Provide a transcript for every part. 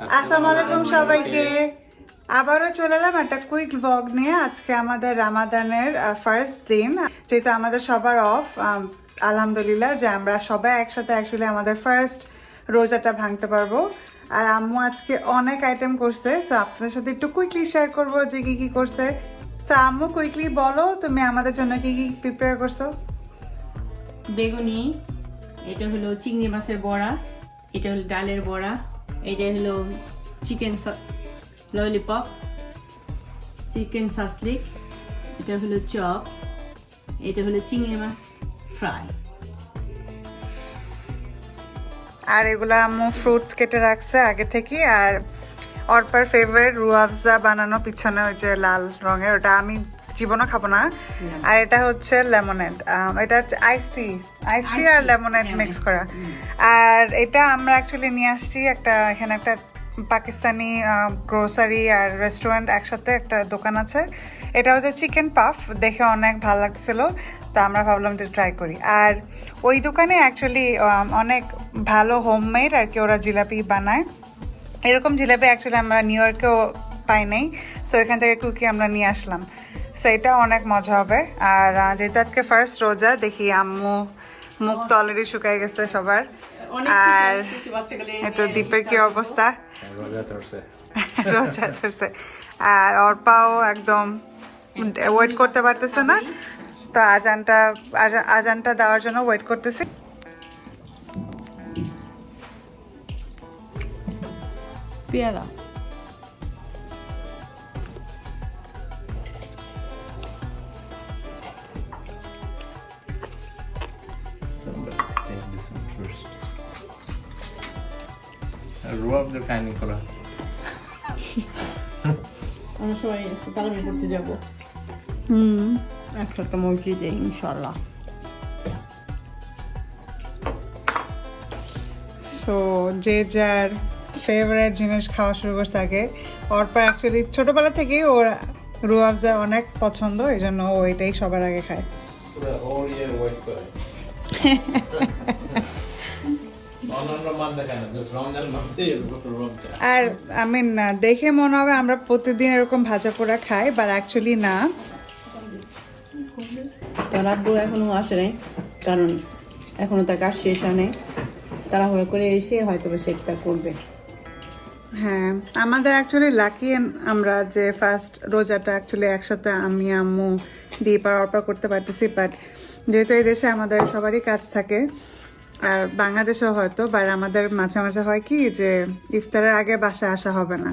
আসসালামু আলাইকুম সবাইকে। আবারও চলে এলাম একটা কুইক ব্লগ নিয়ে। আজকে আমাদের রামাদানের ফার্স্ট দিন। যেহেতু আমাদের সবার অফ আলহামদুলিল্লাহ যে আমরা সবাই একসাথে অ্যাকচুয়ালি আমাদের ফার্স্ট রোজাটা ভাঙতে পারব। আর আম্মু আজকে অনেক আইটেম করছে সো আপনাদের সাথে একটু কুইকলি শেয়ার করব যে কি কি করছে। সো আম্মু কুইকলি বলো তুমি আমাদের জন্য কি কি প্রিপেয়ার করছ? বেগুনি এটা হলো চিংড়ি মাছের বড়া এটা হলো ডালের বড়া। এটা হলো চিকেন ললিপপ চিকেন সাসলিক এটা হলো চপ এটা হলো চিংড়ি মাছ ফ্রাই আর এগুলা আম্মু ফ্রুটস কেটে রাখছে আগে থেকে, আর অর্পার ফেভারিট রুয়াফজা বানানো পিছনে ওই যে লাল রঙের, ওটা আমি জীবনও খাব না। আর এটা হচ্ছে লেমনেড এটা আইস টি আইস টি আর লেমনেড মিক্স করা। আর এটা আমরা অ্যাকচুয়ালি নিয়ে আসছি একটা এখানে একটা পাকিস্তানি গ্রোসারি আর রেস্টুরেন্ট একসাথে একটা দোকান আছে। এটা হচ্ছে চিকেন পাফ দেখে অনেক ভালো লাগছিল তো আমরা ভাবলাম যে ট্রাই করি। আর ওই দোকানে অ্যাকচুয়ালি অনেক ভালো হোমমেড আর কি ওরা জিলাপি বানায়। এরকম জিলাপি অ্যাকচুয়ালি আমরা নিউ ইয়র্কেও পাই নাই। সো এখান থেকে কুকি আমরা নিয়ে আসলাম। সো এটা অনেক মজা হবে। আর যেহেতু আজকে ফার্স্ট রোজা দেখি আম্মু মুখ তো অলরেডি শুকাই গেছে সবার। আর এই তো দ্বীপের কি অবস্থা? রোজা ধরছে। রোজা ধরছে। আর অর্পাও একদম ওয়েট করতে পারতেছে না। তো আজানটা আজানটা দেওয়ার জন্য ওয়েট করতেছে। পেয়ারা। দিয়ে কাহিনী করা। আমরা সবাই তারাবি করতে যাব। হুম। একসাথে মসজিদে ইনশাল্লাহ সো যে যার ফেভারিট জিনিস খাওয়া শুরু করছে আগে অর্পা অ্যাকচুয়ালি ছোটবেলা থেকেই ওর রুয়াবজা অনেক পছন্দ এই জন্য ও এটাই সবার আগে খায়। আর আই মিন দেখে মনে হবে আমরা প্রতিদিন এরকম ভাজা পোড়া খাই বাট অ্যাকচুয়ালি না। তার আব্বু এখনও আসে নাই কারণ এখনও তার কাজ শেষ হয় নাই। তাড়াহুড়ো করে এসে হয়তো শেকটা করবে। হ্যাঁ আমাদের অ্যাকচুয়ালি লাকি আমরা যে ফার্স্ট রোজাটা অ্যাকচুয়ালি একসাথে আমি আম্মু দিয়ে পার অর্পা করতে পারতেছি বাট যেহেতু এই দেশে আমাদের সবারই কাজ থাকে আর বাংলাদেশেও হয়তো বা আমাদের মাঝে মাঝে হয় কি যে ইফতারের আগে বাসায় আসা হবে না।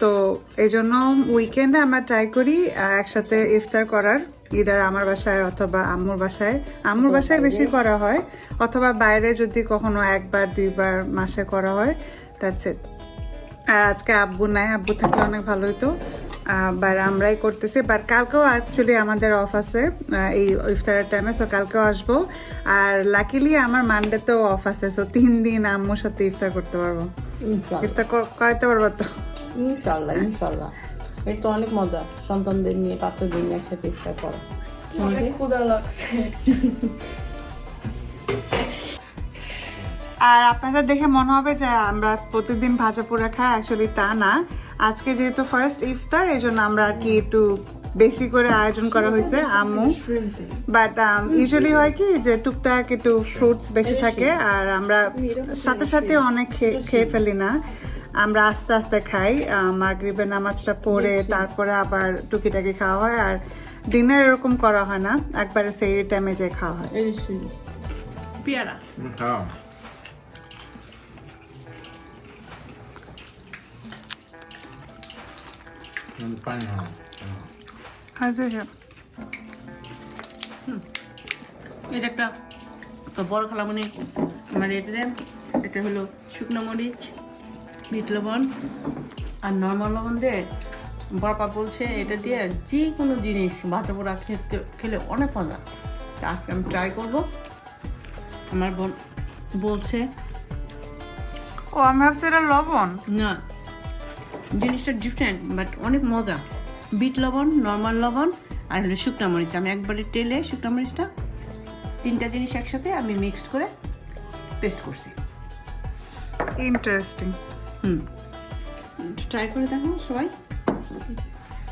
তো এই জন্য উইকেন্ডে আমরা ট্রাই করি একসাথে ইফতার করার ইদার আমার বাসায় অথবা আম্মুর বাসায়। আম্মুর বাসায় বেশি করা হয় অথবা বাইরে যদি কখনো একবার দুইবার মাসে করা হয় দ্যাটস ইট আর আজকে আব্বু নাই আব্বু থাকলে অনেক ভালো হতো বাট আমরাই করতেছি। বাট কালকেও অ্যাকচুয়ালি আমাদের অফ আছে এই ইফতারের টাইমে সো কালকেও আসব। আর লাকিলি আমার মানডেতেও অফ আছে সো তিন দিন আম্মুর সাথে ইফতার করতে পারব। ইফতার কর- করাইতে পারব তো? ইনশাল্লাহ ইনশাল্লাহ এটা তো অনেক মজা সন্তানদের নিয়ে বাচ্চাদের নিয়ে একসাথে ইফতার করা। অনেক ক্ষুধা লাগছে। আর আপনাদের দেখে মনে হবে যে আমরা প্রতিদিন ভাজা পোড়া খাই অ্যাকচুয়ালি তা না। আজকে যেহেতু ফার্স্ট ইফতার এই জন্য আমরা আর কি একটু বেশি করে আয়োজন করা হয়েছে আম্মু। বাট ইউজুয়ালি হয় কি যে টুকটাক একটু ফ্রুটস বেশি থাকে আর আমরা সাথে সাথে অনেক খেয়ে- খেয়ে ফেলি না। আমরা আস্তে আস্তে খাই মাগরিবের নামাজটা পড়ে তারপরে আবার টুকিটাকি খাওয়া হয় আর ডিনার এরকম করা হয় না একবারে সেই টাইমে যে খাওয়া হয়। এই যে শুনি পেয়ারা। পানি হয় যে- এটা একটা তো বড় খালামনি আমার এটা দেন এটা হলো শুকনো মরিচ বিট লবণ আর নর্মাল লবণ দিয়ে বরপা বলছে এটা দিয়ে যে কোনো জিনিস বাচ্চা পোড়া খেতে খেলে অনেক মজা তা আজকে আমি ট্রাই করব আমার বোন বলছে ও আমি ভাবছি এটা লবণ না জিনিসটা ডিফারেন্ট বাট অনেক মজা। বিট লবণ নর্মাল লবণ আর হলো শুকনো মরিচ। আমি একবারে টেলে শুকনো মরিচটা তিনটা জিনিস একসাথে আমি মিক্সড করে পেস্ট করছি। ইন্টারেস্টিং হুম। ট্রাই করে দেখো সবাই।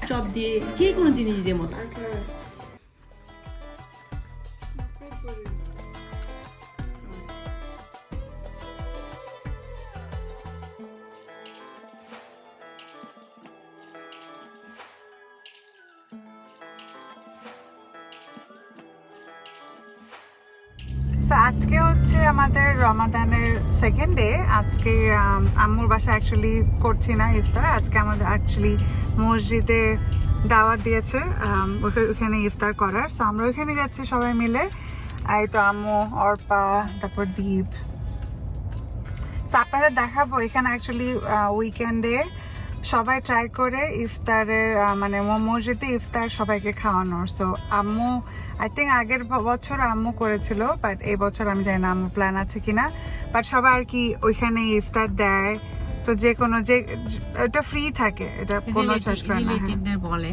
চপ দিয়ে যে কোনো জিনিস দিয়ে মজা। আজকে হচ্ছে আমাদের রমাদানের সেকেন্ড ডে আজকে আম্মুর বাসা অ্যাকচুয়ালি করছি না ইফতার। আজকে আমাদের অ্যাকচুয়ালি মসজিদে দাওয়াত দিয়েছে ওখানে ইফতার করার। সো আমরা ওইখানে যাচ্ছি সবাই মিলে। এই তো আম্মু, অর্পা, তারপর দীপ। সো আপনাদের দেখাবো এখানে অ্যাকচুয়ালি উইকেন্ডে সবাই ট্রাই করে ইফতারের মানে মসজিদে ইফতার সবাইকে খাওয়ানোর। সো আম্মু আই থিঙ্ক আগের বছর আম্মু করেছিল বাট এই বছর আমি জানি না আম্মু প্ল্যান আছে কিনা। বাট সবাই আর কি ওইখানে ইফতার দেয়। তো যে কোনো যে এটা ফ্রি থাকে এটা কোনো চার্জ করে না হ্যাঁ। বলে।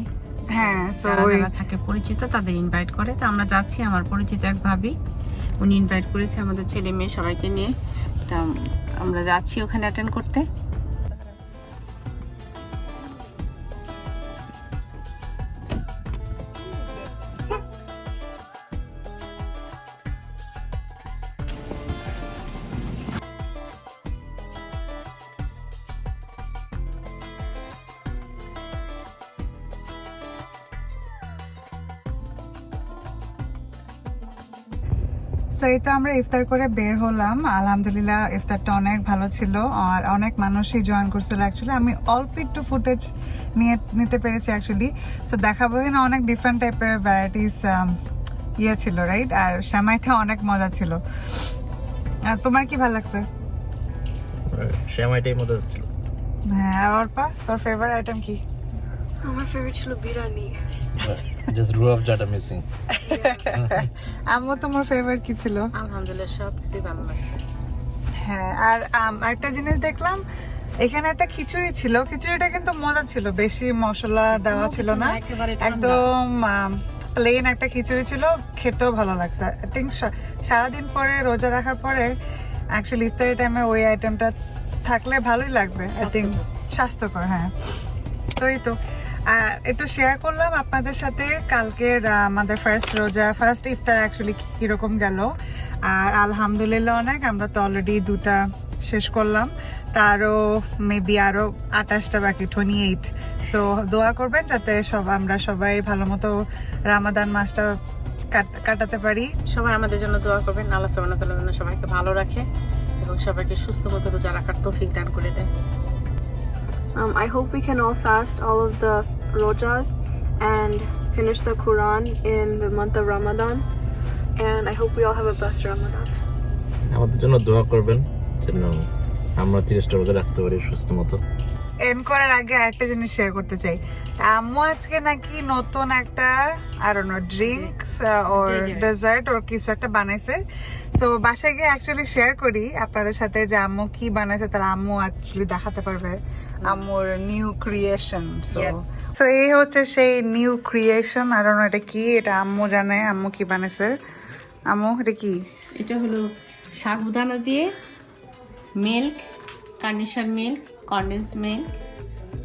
হ্যাঁ সো ওই থাকে পরিচিত তাদের ইনভাইট করে। তো আমরা যাচ্ছি আমার পরিচিত এক ভাবি। উনি ইনভাইট করেছে আমাদের ছেলে মেয়ে সবাইকে নিয়ে। তা আমরা যাচ্ছি ওখানে অ্যাটেন্ড করতে। সো এই তো আমরা ইফতার করে বের হলাম। আলহামদুলিল্লাহ ইফতারটা অনেক ভালো ছিল আর অনেক মানুষই জয়েন করছিল অ্যাকচুয়ালি আমি অল্প একটু ফুটেজ নিয়ে নিতে পেরেছি অ্যাকচুয়ালি সো দেখাবো এখানে অনেক ডিফারেন্ট টাইপের ভ্যারাইটিস ইয়ে ছিল রাইট আর শ্যামাইটা অনেক মজা ছিল। আর তোমার কি ভালো লাগছে? শ্যামাইটাই মতো ছিল। হ্যাঁ আর অর্পা তোর ফেভারিট আইটেম কি? আমার ফেভারিট ছিল বিরিয়ানি। জাস্ট রুয়াব জাটা মিসিং আম্মু তোমার ফেভারিট কি ছিল? আলহামদুলিল্লাহ সব কিছুই ভালো লাগছে। হ্যাঁ আর আম, আরেকটা জিনিস দেখলাম এখানে একটা খিচুড়ি ছিল। খিচুড়িটা কিন্তু মজা ছিল বেশি মশলা দেওয়া ছিল না। একদম প্লেন একটা খিচুড়ি ছিল খেতেও ভালো লাগছে। আই থিঙ্ক সারাদিন পরে রোজা রাখার পরে অ্যাকচুয়ালি ইফতারি টাইমে ওই আইটেমটা থাকলে ভালোই লাগবে আই থিঙ্ক স্বাস্থ্যকর হ্যাঁ। তো এই তো। তো শেয়ার করলাম আপনাদের সাথে কালকের আমাদের ফার্স্ট রোজা ফার্স্ট ইফতার অ্যাকচুয়ালি কীরকম গেল। আর আলহামদুলিল্লাহ অনেক আমরা তো অলরেডি দুটা শেষ করলাম। তারও মেবি আরও আঠাশটা বাকি টোয়েন্টি এইট সো দোয়া করবেন যাতে সব আমরা সবাই ভালো মতো রামাদান মাসটা কাট- কাটাতে পারি। সবাই আমাদের জন্য দোয়া করবেন। আল্লাহ তাআলা যেন সবাইকে ভালো রাখে এবং সবাইকে সুস্থ মতো রোজা রাখার তৌফিক দান করে দেয় Um, I hope we can all fast all of the rojas and finish the Quran in the month of Ramadan. And I hope we all have a blessed Ramadan. আমাদের জন্য দোয়া করবেন যেন আমরা তিরিশটা রোজা রাখতে পারি সুস্থ মতো এন্ড করার আগে একটা জিনিস শেয়ার করতে চাই। আম্মু আজকে নাকি নতুন একটা আর নো ড্রিঙ্কস ওর ডেজার্ট ওর কিছু একটা বানাইছে। সো বাসায় গিয়ে অ্যাকচুয়ালি শেয়ার করি আপনাদের সাথে যে আম্মু কি বানাইছে তাহলে আম্মু অ্যাকচুয়ালি দেখাতে পারবে। আম্মুর নিউ ক্রিয়েশন সো সো এই হচ্ছে সেই নিউ ক্রিয়েশন আর এটা কি এটা আম্মু জানে আম্মু কি বানাইছে। আম্মু এটা কি? এটা হলো সাগুদানা দিয়ে milk carnation milk condense milk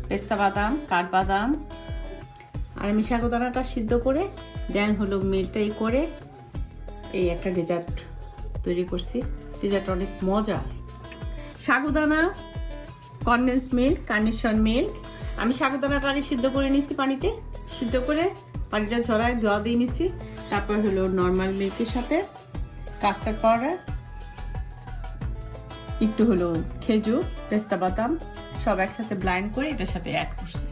পেস্তা বাদাম, কাঠবাদাম, আর আমি সাগুদানাটা সিদ্ধ করে, দেন হলো মিল্কটাই করে এই একটা ডেজার্ট তৈরি করছি। ডেজার্ট অনেক মজা। সাগুদানা কনডেন্স মিল্ক কার্নেশন মিল্ক আমি সাগুদানাটা আগে সিদ্ধ করে নিছি পানিতে। সিদ্ধ করে পানিটা ঝরায় ধোয়া দিয়ে নিছি। তারপর হলো নর্মাল মিল্কের সাথে কাস্টার্ড পাউডার একটু হলো খেজুর পেস্তা বাদাম সব একসাথে ব্লাইন্ড করে এটার সাথে অ্যাড করছি।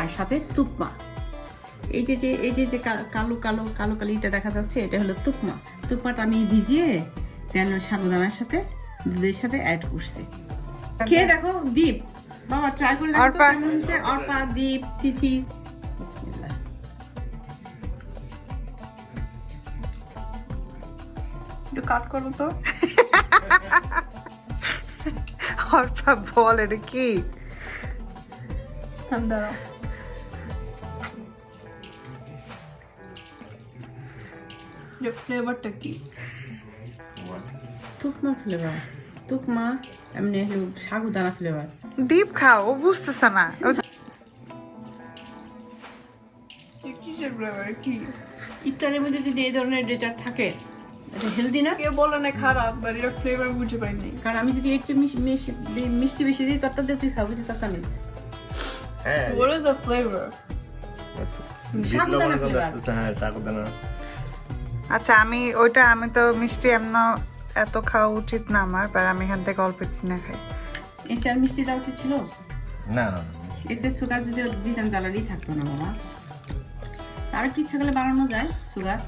আর সাথে তুকমা। এই যে যে এই যে যে কালো কালো কালো কালিটা দেখা যাচ্ছে এটা হলো তুকমা। তুকমাটা আমি ভিজিয়ে দেন সাগুদানার সাথে দুধের সাথে অ্যাড করছি। খেয়ে দেখো দীপ। বাবা ট্রাই করে দেখো। কেমন হয়েছে। অর্পা দীপ তিথি। বিসমিল্লাহ। একটু কাট করো তো। অর্পা বল এটা কি? the তুকমা ফ্লেভার তুকমা এমনি হলো সাগুদানা ফ্লেভার ডিপ খাও ও বুঝতেছে না। কিসের ফ্লেভার কি? ইফতারের মধ্যে যদি এই ধরনের ডেজার্ট থাকে এটা হেলদি না? কেউ বলে না খারাপ বাট এটার ফ্লেভার বুঝে পাইনি কারণ আমি যদি একটু মিষ্টি বেশি দিই তরটা দিয়ে তুই খাব যে তরটা মিস। হ্যাঁ। What is the flavor? সাগুদানা ফ্লেভার হ্যাঁ আচ্ছা আমি ওইটা আমি তো মিষ্টি এমন এত খাওয়া উচিত না আমার বা আমি এখান থেকে অল্প একটু কিনে খাই। আর মিষ্টি দেওয়া উচিত ছিল? না না এসে সুগার যদি দিতাম তাহলেই থাকতো না বাবা। আর ইচ্ছা করলে বাড়ানো যায় সুগার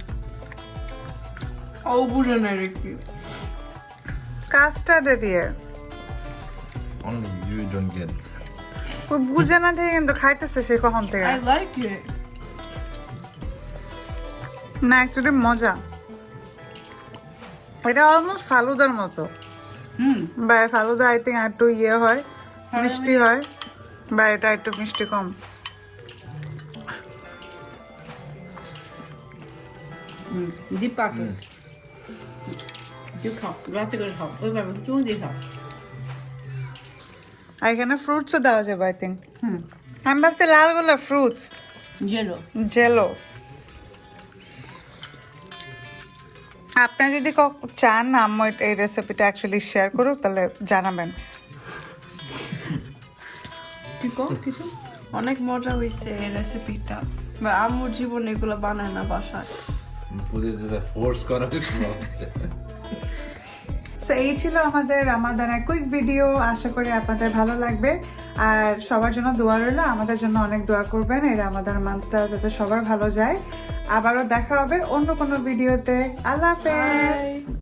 ও বুঝে না রে কি কাস্টার্ডের ইয়ে only you don't get ও বুঝে না ঠিক কিন্তু খাইতেছে সে কখন থেকে? I like it. না অ্যাকচুয়ালি মজা। এটা অলমোস্ট ফালুদার মতো। হুম। বা ফালুদা আই থিঙ্ক একটু ইয়ে হয় মিষ্টি হয় বা এটা একটু মিষ্টি কম। হুম ডিপ তুই খাও বাচ্চা করে খাও ওইভাবে চুন দিয়ে খাও আর এখানে ফ্রুটসও দেওয়া যাবে আই থিঙ্ক হুম আমি ভাবছি লালগুলো ফ্রুটস জেলো জেলো আপনার যদি চান আম্মু এই রেসিপিটা অ্যাকচুয়ালি শেয়ার করুক তাহলে জানাবেন। কিছু? অনেক মজা হয়েছে এই রেসিপিটা বা আম্মুর জীবনে এগুলো বানায় না বাসায়। ফোর্স করা সো এই ছিল আমাদের রামাদানের কুইক ভিডিও আশা করি আপনাদের ভালো লাগবে। আর সবার জন্য দোয়া রইল। আমাদের জন্য অনেক দোয়া করবেন। এই রামাদান মান্থটা যাতে সবার ভালো যায়। আবারও দেখা হবে অন্য কোনো ভিডিওতে আল্লাহ হাফেজ।